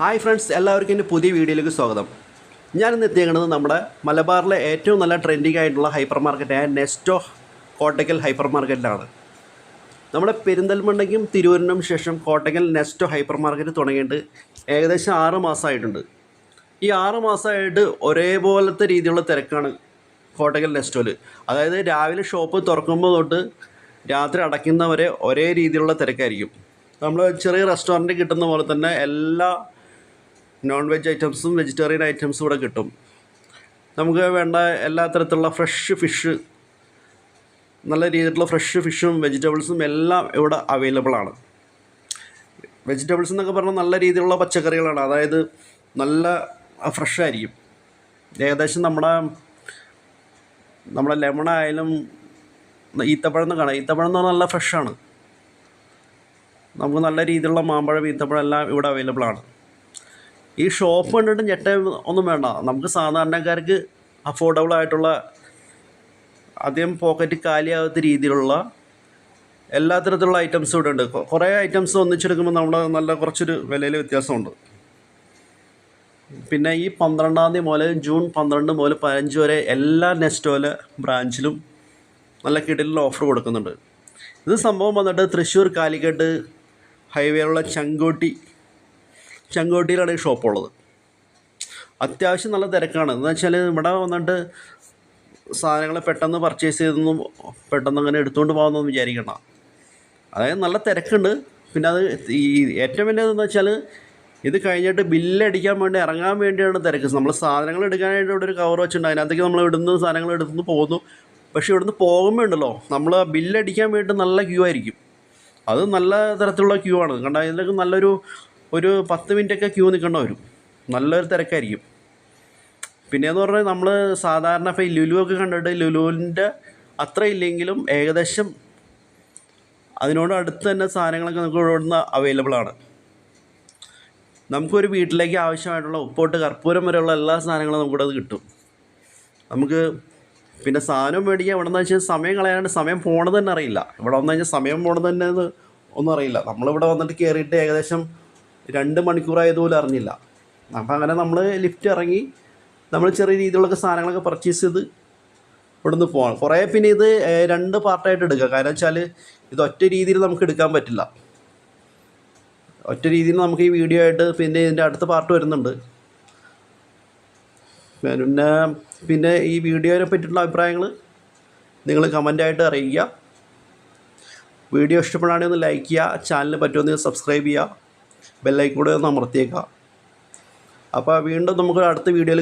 Hi friends എല്ലാവർക്കും എന്റെ പുതിയ വീഡിയോയിലേക്ക് സ്വാഗതം. ഞാനിന്ന് എത്തിയേക്കുന്നത് നമ്മുടെ മലബാറിലെ ഏറ്റവും നല്ല ട്രെൻഡിങ് ആയിട്ടുള്ള ഹൈപ്പർ മാർക്കറ്റായ നെസ്റ്റോ കോട്ടക്കൽ ഹൈപ്പർ മാർക്കറ്റിലാണ് നമ്മുടെ പെരിന്തൽമണ്ണയ്ക്കും തിരൂരിനും ശേഷം കോട്ടക്കൽ നെസ്റ്റോ ഹൈപ്പർ മാർക്കറ്റ് തുടങ്ങിയിട്ട് ഏകദേശം ആറ് മാസമായിട്ടുണ്ട്. ഈ ആറ് മാസമായിട്ട് ഒരേപോലത്തെ രീതിയിലുള്ള തിരക്കാണ് കോട്ടക്കൽ നെസ്റ്റോയിൽ അതായത് രാവിലെ ഷോപ്പ് തുറക്കുമ്പോൾ തൊട്ട് രാത്രി അടയ്ക്കുന്നവരെ ഒരേ രീതിയിലുള്ള തിരക്കായിരിക്കും. നമ്മൾ ചെറിയ റെസ്റ്റോറന്റ് കിട്ടുന്ന പോലെ തന്നെ എല്ലാ നോൺ വെജ് ഐറ്റംസും വെജിറ്റേറിയൻ ഐറ്റംസും ഇവിടെ കിട്ടും. നമുക്ക് വേണ്ട എല്ലാ തരത്തിലുള്ള ഫ്രഷ് ഫിഷ് നല്ല രീതിയിലുള്ള ഫ്രഷ് ഫിഷും വെജിറ്റബിൾസും എല്ലാം ഇവിടെ അവൈലബിൾ ആണ്. വെജിറ്റബിൾസ് എന്നൊക്കെ പറഞ്ഞാൽ നല്ല രീതിയിലുള്ള പച്ചക്കറികളാണ്. അതായത് നല്ല ഫ്രഷ് ആയിരിക്കും. ഏകദേശം നമ്മുടെ നമ്മുടെ ലെമൺ ആയാലും ഈത്തപ്പഴം എന്ന് കാണാം ഈത്തപ്പഴം എന്ന് പറഞ്ഞാൽ നല്ല ഫ്രഷാണ് നമുക്ക് നല്ല രീതിയിലുള്ള മാമ്പഴം ഈത്തപ്പഴം എല്ലാം ഇവിടെ അവൈലബിൾ ആണ്. ഈ ഷോപ്പ് കണ്ടിട്ട് ഞെട്ട ഒന്നും വേണ്ട. നമുക്ക് സാധാരണക്കാർക്ക് അഫോർഡബിൾ ആയിട്ടുള്ള അധികം പോക്കറ്റ് കാലിയാവാത്ത രീതിയിലുള്ള എല്ലാ തരത്തിലുള്ള ഐറ്റംസും ഇവിടെ ഉണ്ട്. കുറേ ഐറ്റംസ് ഒന്നിച്ചെടുക്കുമ്പോൾ നമ്മുടെ നല്ല കുറച്ചൊരു വിലയിൽ വ്യത്യാസമുണ്ട്. പിന്നെ ഈ പന്ത്രണ്ടാം തീയതി മുതൽ ജൂൺ പന്ത്രണ്ട് മുതൽ പതിനഞ്ച് വരെ എല്ലാ നെസ്റ്റോയിലെ ബ്രാഞ്ചിലും നല്ല കിടലിൽ ഓഫർ കൊടുക്കുന്നുണ്ട്. ഇത് സംഭവം വന്നിട്ട് തൃശ്ശൂർ കാലിക്കട്ട് ഹൈവേയിലുള്ള ചങ്കോട്ടി ചങ്കോട്ടിയിലാണ് ഈ ഷോപ്പുള്ളത്. അത്യാവശ്യം നല്ല തിരക്കാണ്. എന്ന് വെച്ചാൽ ഇവിടെ വന്നിട്ട് സാധനങ്ങൾ പെട്ടെന്ന് പർച്ചേസ് ചെയ്തൊന്നും പെട്ടെന്ന് അങ്ങനെ എടുത്തുകൊണ്ട് പോകാമെന്നൊന്നും വിചാരിക്കണ്ട. അതായത് നല്ല തിരക്കുണ്ട്. പിന്നെ അത് ഈ ഏറ്റവും വലിയതെന്ന് വെച്ചാൽ ഇത് കഴിഞ്ഞിട്ട് ബില്ലടിക്കാൻ വേണ്ടി ഇറങ്ങാൻ വേണ്ടിയാണ് തിരക്ക്. നമ്മൾ സാധനങ്ങൾ എടുക്കാനായിട്ട് ഇവിടെ ഒരു കവർ വെച്ചിട്ടുണ്ട്. അതിനകത്തേക്ക് നമ്മൾ ഇടുന്ന സാധനങ്ങൾ എടുത്തുനിന്ന് പോകുന്നു. പക്ഷേ ഇവിടുന്ന് പോകുമ്പോൾ ഉണ്ടല്ലോ നമ്മൾ ബില്ലടിക്കാൻ വേണ്ടി നല്ല ക്യൂ ആയിരിക്കും. അത് നല്ല തരത്തിലുള്ള ക്യൂ ആണ്. കണ്ട ഇതിലൊക്കെ നല്ലൊരു ഒരു പത്ത് മിനിറ്റൊക്കെ ക്യൂ നിൽക്കേണ്ട വരും. നല്ലൊരു തിരക്കായിരിക്കും. പിന്നെയെന്ന് പറഞ്ഞാൽ നമ്മൾ സാധാരണ ഇപ്പോൾ ലുലു ഒക്കെ കണ്ടിട്ട് ലുലുവിന്റെ അത്ര ഇല്ലെങ്കിലും ഏകദേശം അതിനോട് അടുത്ത് തന്നെ സാധനങ്ങളൊക്കെ നമുക്ക് ഇവിടുന്ന് അവൈലബിൾ ആണ്. നമുക്കൊരു വീട്ടിലേക്ക് ആവശ്യമായിട്ടുള്ള ഉപ്പോട്ട് കർപ്പൂരം വരെയുള്ള എല്ലാ സാധനങ്ങളും നമുക്കിവിടെ അത് കിട്ടും. നമുക്ക് പിന്നെ സാധനം മേടിക്കാൻ ഇവിടെ നിന്ന് വെച്ചാൽ സമയം കളയാണ്ട് സമയം പോണത് തന്നെ അറിയില്ല. ഇവിടെ വന്നു കഴിഞ്ഞാൽ സമയം പോണത് തന്നെ ഒന്നും അറിയില്ല. നമ്മളിവിടെ വന്നിട്ട് കയറിയിട്ട് ഏകദേശം രണ്ട് മണിക്കൂറായത് പോലും അറിഞ്ഞില്ല. അപ്പം അങ്ങനെ നമ്മൾ ലിഫ്റ്റ് ഇറങ്ങി നമ്മൾ ചെറിയ രീതിയിലുള്ള സാധനങ്ങളൊക്കെ പർച്ചേസ് ചെയ്ത് ഇവിടുന്ന് പോകണം കുറേ പിന്നെ ഇത് രണ്ട് പാർട്ടായിട്ട് എടുക്കുക. കാരണം വെച്ചാൽ ഇത് ഒറ്റ രീതിയിൽ നമുക്ക് എടുക്കാൻ പറ്റില്ല. ഒറ്റ രീതിയിൽ നമുക്ക് ഈ വീഡിയോ ആയിട്ട് പിന്നെ ഇതിന്റെ അടുത്ത പാർട്ട് വരുന്നുണ്ട്. പിന്നെ പിന്നെ ഈ വീഡിയോനെ പറ്റിയിട്ടുള്ള അഭിപ്രായങ്ങൾ നിങ്ങൾ കമന്റായിട്ട് അറിയിക്കുക. വീഡിയോ ഇഷ്ടപ്പെടുകയാണെങ്കിൽ ഒന്ന് ലൈക്ക് ചെയ്യുക. ചാനലിന് പറ്റുമെന്ന് സബ്സ്ക്രൈബ് ചെയ്യുക. ബെല്ലൈക്കൂടെ ഒന്ന് അമർത്തിയേക്കുക അപ്പോൾ വീണ്ടും നമുക്ക് അടുത്ത വീഡിയോയിൽ